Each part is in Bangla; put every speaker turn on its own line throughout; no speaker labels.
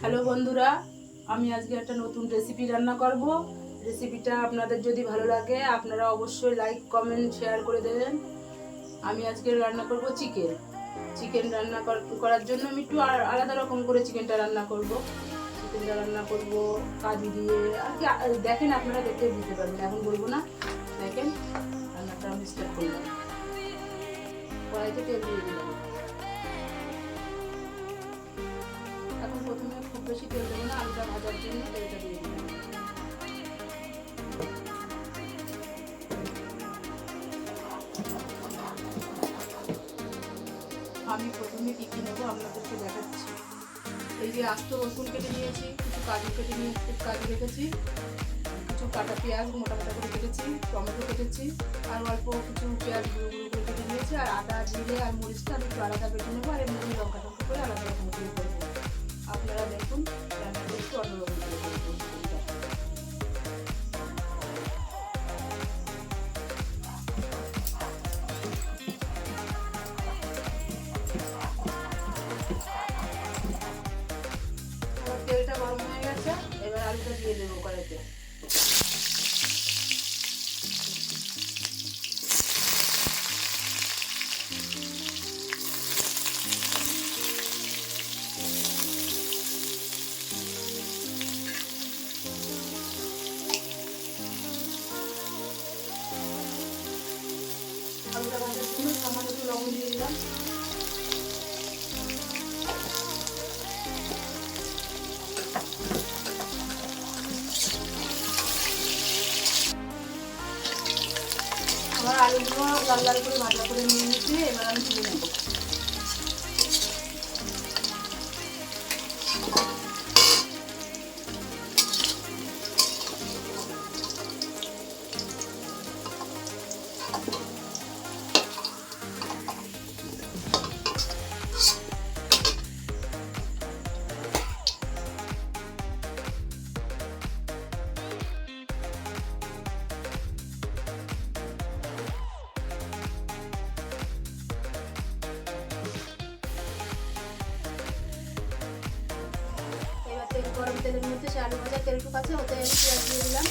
হ্যালো বন্ধুরা, আমি আজকে একটা নতুন রেসিপি রান্না করব। রেসিপিটা আপনাদের যদি ভালো লাগে, আপনারা অবশ্যই লাইক কমেন্ট শেয়ার করে দেবেন। আমি আজকে রান্না করব চিকেন চিকেন রান্না কর- করার জন্য আমি একটু আলাদা রকম করে চিকেনটা রান্না করব। চিকেনটা রান্না করব কাজু দিয়ে। আর কি দেখেন আপনারা দেখে বুঝতে পারবেন, এখন বলব না। দেখেন, রান্নাটা আমি স্টার্ট করলাম। কড়াইতে তেল দিয়ে দিলাম। বেশি তেল দেবো না, আলুটা ভাজার জন্য তেলটা দিয়ে দিলাম। আমি প্রথমে কী কী নেব আপনাদেরকে দেখাচ্ছি। এই যে আস্ত রসুন কেটে নিয়েছি, কিছু কাজু কেটে নিয়ে কাজু রেখেছি কিছু কাটা পেঁয়াজ মোটা মোটা করে কেটেছি, টমেটো কেটেছি, আর অল্প কিছু পেঁয়াজ গুঁড়ো গুঁড়ো করে কেটে নিয়েছি, আর আদা, জিরে আর মরিচটা আমি একটু আলাদা বেটে নেব, আর এমনি লঙ্কা টঙ্কা করে আলাদা রকম করে এবার আলুটা দিয়ে দেবো কড়াইতে আমার আলুগুলো লাল লাল করে ভাজা করে নিয়ে নিচ্ছি এবার আমি তুলে নেব। তেলের মধ্যে সে আলু ভাজা তেলটুকু আছে ওতে পেঁয়াজ দিয়ে দিলাম।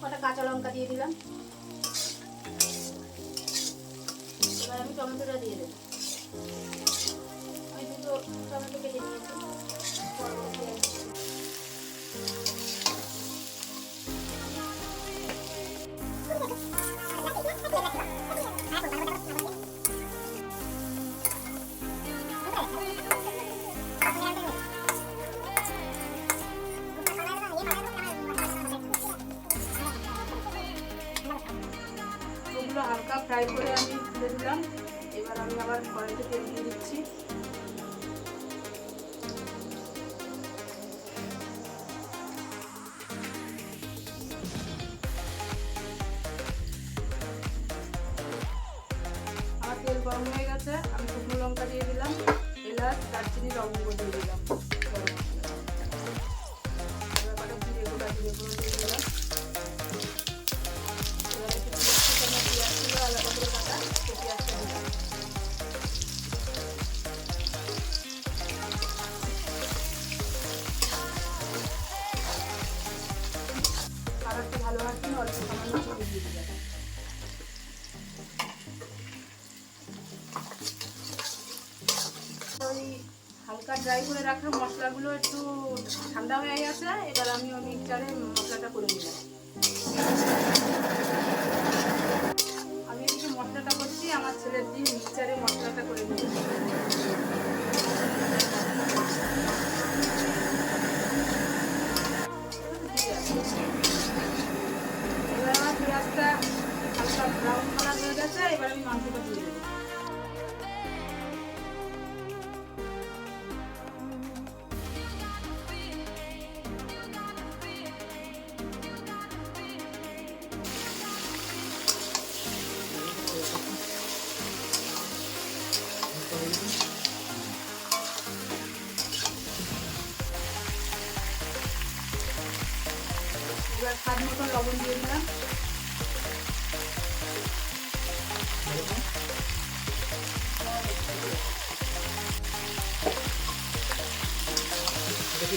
কটা কাঁচা লঙ্কা দিয়ে দিলাম। এবার আমি টমেটোটা দিয়ে দেবো। আমি দুটো টমেটো কেটে নিয়েছি। ফ্রাই করে আমি তুলে দিলাম এবার আমি আবার কড়াইতে তেল দিয়ে দিচ্ছি। আমার তেল গরম হয়ে গেছে, আমি শুকনো লঙ্কা দিয়ে দিলাম, এলাচ, দারচিনি, লবঙ্গ দিয়ে দিলাম। এবার জিরে ওই হালকা ড্রাই করে রাখা মশলাগুলো একটু ঠান্ডা হয়ে গেছে, এবার আমি ওই মিক্সচারে মশলাটা করে দিলাম আমি এদিকে মশলাটা করছি, আমার ছেলের দিয়ে মিক্সচারে মশলাটা করে দিলাম লবণ দিয়ে দিলাম
এটা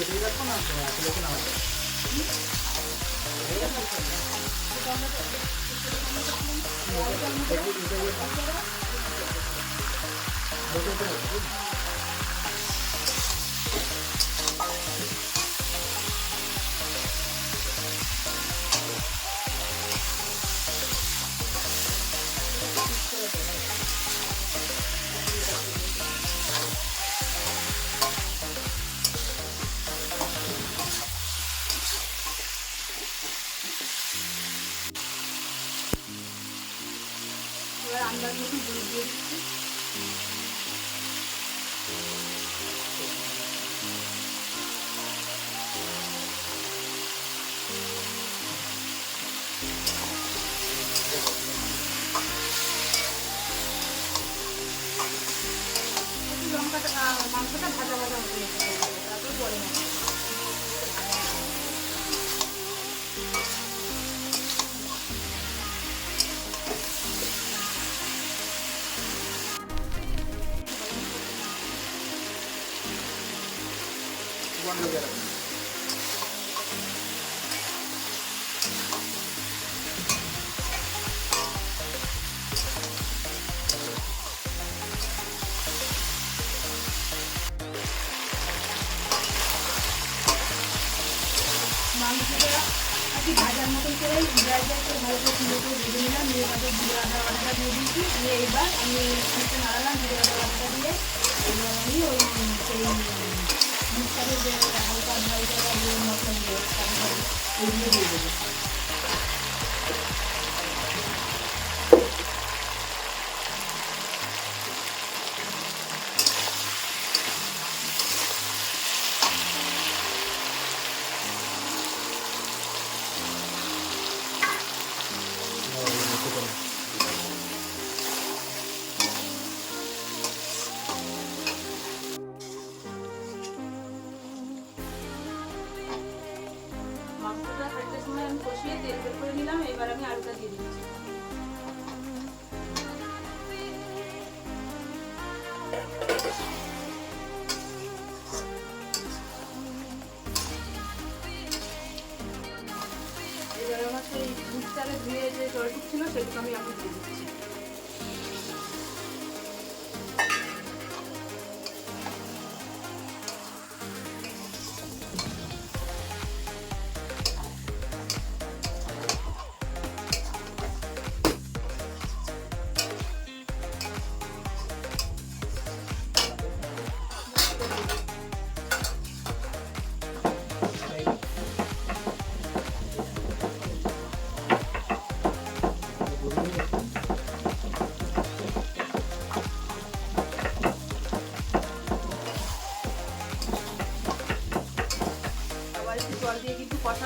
হতে হবে তারপর পরে মশলা
বন্ধ
কি ভাজার মতন করে ড্রাই ভালো করে সুন্দর করে ভেজে নিলাম। নিয়ে তারপর জিরে আদা বাটাটা দিয়ে দিয়েছি। দিয়ে এবার আমি খানিকটা নাড়ালাম জিরে আদা বাটাটা দিয়ে। এবার আমি ওই সেই মিক্সারে যে হালকা ড্রাই করা যে মতন তারপরে দিয়ে দেবো।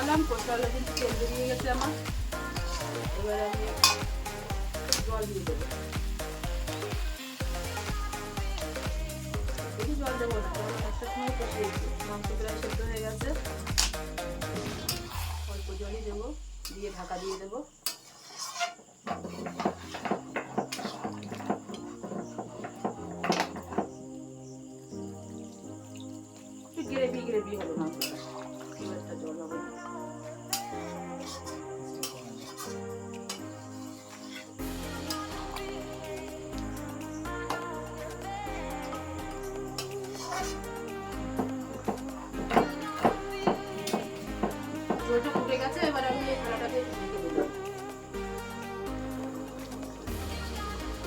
কষালাম কষালে কিন্তু তেল বেরিয়ে গেছে আমার। এবার আমি জল দিয়ে দেবো। জল দেবো একটা সময় কষিয়েছি মাংস হয়ে গেছে। অল্প জলই দেবো, দিয়ে ঢাকা দিয়ে দেবো। গ্রেভি গ্রেভি হলো মাংসটা এবার আমি এই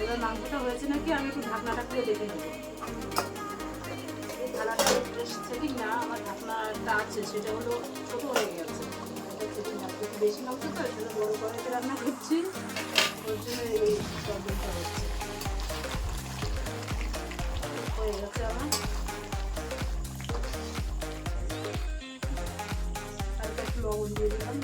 এবার মাংসটা হয়েছে নাকি? আমি একটু ঢাকনাটা খুলে দেখে নেব। এই না, আমার ঢাকনাটা আছে, সেটা হলো বেশি মাংস তো সেটা বড় কড়াইতে রান্না করছি। ওর জন্য এই হয়ে গেছে দিয়ে দিলাম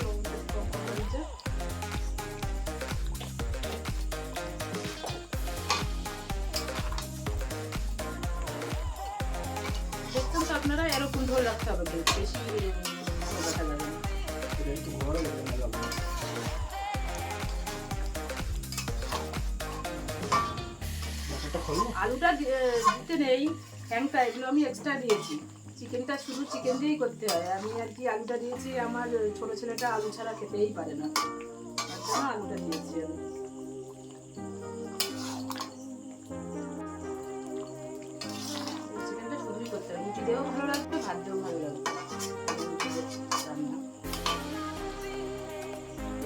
এরকম ধরে রাখতে হবে আলুটা দিতে নেই। হ্যাংটা এগুলো আমি এক্সট্রা দিয়েছি চিকেনটা শুধু চিকেন দিয়েই করতে হয়। আমি আর কি আলুটা দিয়েছি, আমার ছোট ছেলেটা আলু ছাড়া খেতেই পারে না। তার জন্য আলুটা দিয়েছি আমি। চিকেনটা শুধুই করতে হয়। রুটি ভালো লাগবে ভাত ভালো লাগবে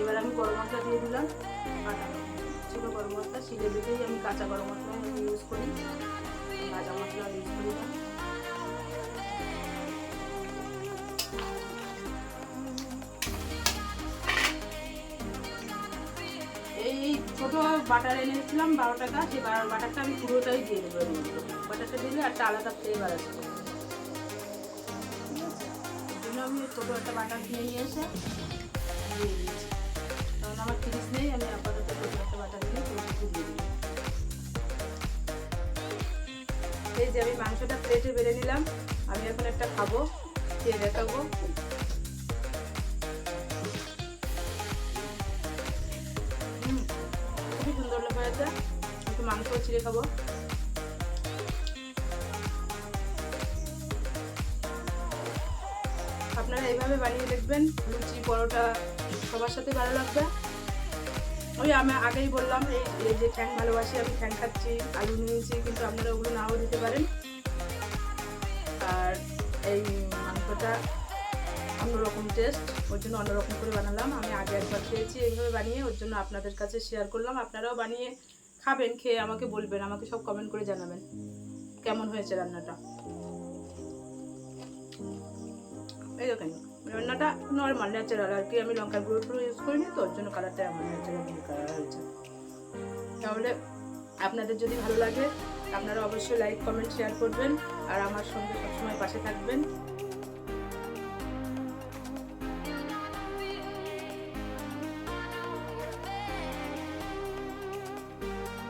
এবার আমি গরম মশলা দিয়ে দিলাম। বাটা ছিল গরম মশলা, শিলে দিতেই আমি কাঁচা গরম মশলা ইউজ করি। ভাজা মশলা ইউজ করি। ছোট বাটার এনেছিলাম বারো টাকা। সেই বাটারটা আমি পুরোটাই দিয়ে দেবো বাটারটা দিলে একটা আলাদা ফ্লেভার ঠিক জন্য আমি ছোটো একটা বাটার কিনে নিয়ে এসে দিয়ে কারণ আমার ফ্রিজ নেই, আমি আপাতত একটা বাটার দিয়ে যে আমি মাংসটা প্লেটে বেড়ে নিলাম, আমি এখন একটা খাব, খেয়ে দেখাবো। সুন্দর লোক একটু মাংস ছিঁড়ে খাব। আপনারা এইভাবে বানিয়ে দেখবেন, লুচি, পরোটা সবার সাথে ভালো লাগবে। ওই আমি আগেই বললাম এই যে ঠ্যাং ভালোবাসি, আমি ঠ্যাং খাচ্ছি, আলু নিয়েছি, কিন্তু আপনারা ওগুলো নাও দিতে পারেন। আর এই মাংসটা অন্যরকম টেস্ট ওর জন্য অন্যরকম করে বানালাম। আমি আগে একবার খেয়েছি এইভাবে বানিয়ে, ওর জন্য আপনাদের কাছে শেয়ার করলাম। আপনারাও বানিয়ে খাবেন, খেয়ে আমাকে বলবেন, আমাকে সব কমেন্ট করে জানাবেন। কেমন হয়েছে রান্নাটা? এই দেখেন, রান্নাটা নর্মাল ন্যাচারাল আর কি, আমি লঙ্কার গুঁড়ো টুড়ো ইউজ করিনি তো, ওর জন্য কালারটা আমার ন্যাচারাল কালার হয়েছে তাহলে আপনাদের যদি ভালো লাগে, আপনারা অবশ্যই লাইক কমেন্ট শেয়ার করবেন। আর আমার সঙ্গে সবসময় পাশে থাকবেন।